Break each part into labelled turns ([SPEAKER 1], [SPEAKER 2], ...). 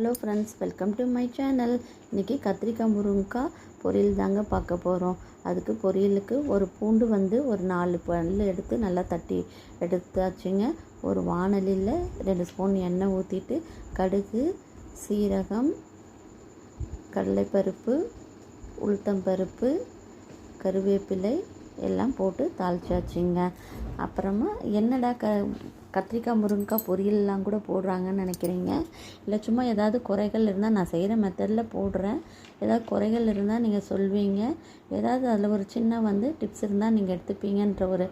[SPEAKER 1] Hello friends welcome to my channel. இன்றைக்கி கத்திரிக்காய் முருங்கைக்காய் பொரியல் தாங்க பார்க்க போகிறோம் அதுக்கு பொரியலுக்கு ஒரு பூண்டு வந்து ஒரு நாலு பல் எடுத்து நல்லா தட்டி எடுத்தாச்சுங்க. ஒரு வாணலியில் ரெண்டு ஸ்பூன் எண்ணெய் ஊற்றிட்டு கடுகு சீரகம் கடலைப்பருப்பு உளுத்தம்பருப்பு கருவேப்பிலை எல்லாம் போட்டு தாளிச்சாச்சுங்க. அப்புறமா என்னடா க கத்திரிக்காய் முருங்கைக்காய் பொரியல்லாம் கூட போடுறாங்கன்னு நினைக்கிறீங்க. இல்லை சும்மா ஏதாவது குறைகள் இருந்தால் நான் செய்கிற மெத்தடில் போடுறேன். ஏதாவது குறைகள் இருந்தால் நீங்கள் சொல்வீங்க. ஏதாவது அதில் ஒரு சின்ன வந்து டிப்ஸ் இருந்தால் நீங்கள் எடுத்துப்பீங்கன்ற ஒரு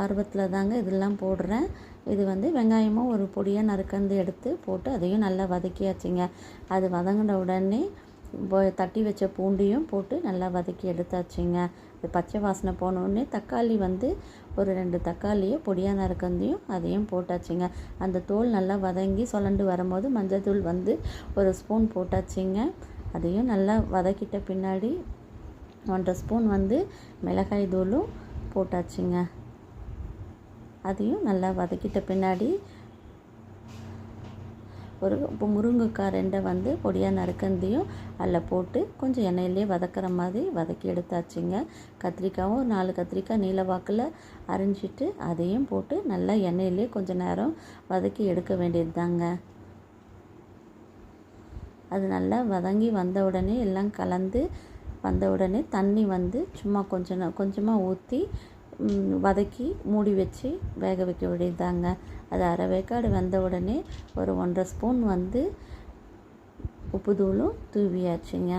[SPEAKER 1] ஆர்வத்தில் தாங்க இதெல்லாம் போடுறேன். இது வந்து வெங்காயமும் ஒரு பொடியாக நறுக்கந்து எடுத்து போட்டு அதையும் நல்லா வதக்கியாச்சுங்க. அது வதங்கின உடனே தட்டி வச்ச பூண்டையும் போட்டு நல்லா வதக்கி எடுத்தாச்சுங்க. இது பச்சை வாசனை போனோடனே தக்காளி வந்து ஒரு ரெண்டு தக்காளியை பொடியாக நறுக்கந்தையும் அதையும் போட்டாச்சுங்க. அந்த தோல் நல்லா வதங்கி சொலண்டு வரும்போது மஞ்சள் தூள் வந்து ஒரு ஸ்பூன் போட்டாச்சுங்க. அதையும் நல்லா வதக்கிட்ட பின்னாடி ஒன்றரை ஸ்பூன் வந்து மிளகாய் தூளும் போட்டாச்சுங்க. அதையும் நல்லா வதக்கிட்ட பின்னாடி ஒரு இப்போ முருங்கைக்காய் ரெண்டை வந்து பொடியாக நறுக்கந்தையும் அதில் போட்டு கொஞ்சம் எண்ணெயிலே வதக்கிற மாதிரி வதக்கி எடுத்தாச்சுங்க. கத்திரிக்காயும் ஒரு நாலு கத்திரிக்காய் நீல வாக்கில் அரிஞ்சிட்டு அதையும் போட்டு நல்லா எண்ணெயிலே கொஞ்சம் நேரம் வதக்கி எடுக்க வேண்டியது தாங்க அது நல்லா வதங்கி வந்த உடனே எல்லாம் கலந்து வந்த உடனே தண்ணி வந்து சும்மா கொஞ்சம் கொஞ்சமாக ஊற்றி வதக்கி மூடி வச்சு வேக வைக்க வேண்டியதாங்க அது அரை வேக்காடு வெந்த உடனே ஒரு ஒன்றரை ஸ்பூன் வந்து உப்பு தூளும் தூவியாச்சுங்க.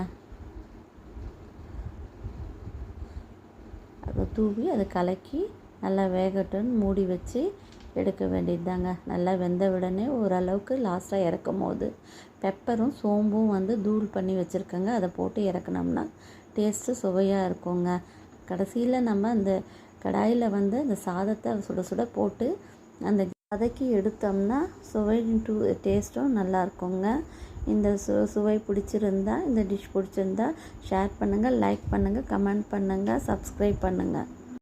[SPEAKER 1] அதை தூவி அதை கலக்கி நல்லா வேகட்டுன்னு மூடி வச்சு எடுக்க வேண்டியதுதாங்க. நல்லா வெந்த உடனே ஓரளவுக்கு லாஸ்ட்டாக இறக்கும் போது பெப்பரும் சோம்பும் வந்து தூள் பண்ணி வச்சுருக்கோங்க. அதை போட்டு இறக்குனோம்னா டேஸ்ட்டு சுவையாக இருக்குங்க. கடைசியில் நம்ம அந்த கடாயில் வந்து அந்த சாதத்தை சுட சுட போட்டு அந்த வதக்கி எடுத்தோம்னா சுவை டூ டேஸ்ட்டும் நல்லா இருக்குங்க இந்த சு சுவை பிடிச்சிருந்தா இந்த டிஷ் பிடிச்சிருந்தா ஷேர் பண்ணுங்கள் லைக் பண்ணுங்கள் கமெண்ட் பண்ணுங்கள் சப்ஸ்கிரைப் பண்ணுங்கள்